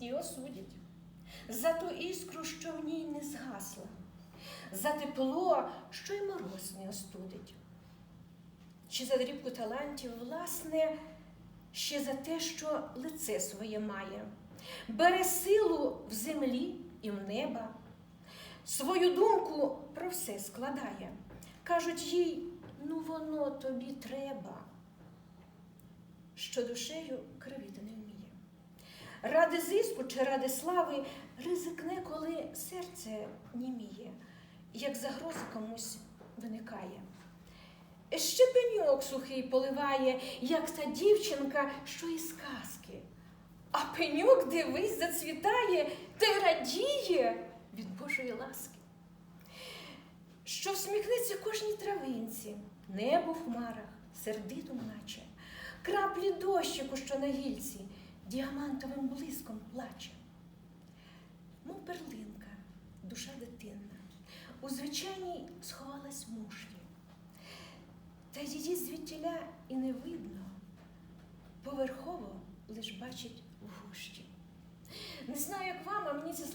і осудять. За ту іскру, що в ній не згасла, за тепло, що й мороз не остудить. Чи за дрібку талантів, власне, ще за те, що лице своє має, бере силу в землі і в неба, свою думку про все складає. Кажуть їй, ну воно тобі треба, що душею кривити не. Ради зиску чи ради слави ризикне, коли серце німіє, як загроза комусь виникає. Ще пеньок сухий поливає, як та дівчинка, що із казки. А пеньок, дивись, зацвітає та радіє від Божої ласки. Що всміхнеться кожній травинці, небо в хмарах, сердито наче, краплі дощику, що на гільці, діамантовим блиском плаче. Мов перлинка, душа дитинна, у звичайній сховалась мушлі. Та її звідтіля і не видно, поверхово лиш бачить в гущі. Не знаю, як вам, а мені ці слова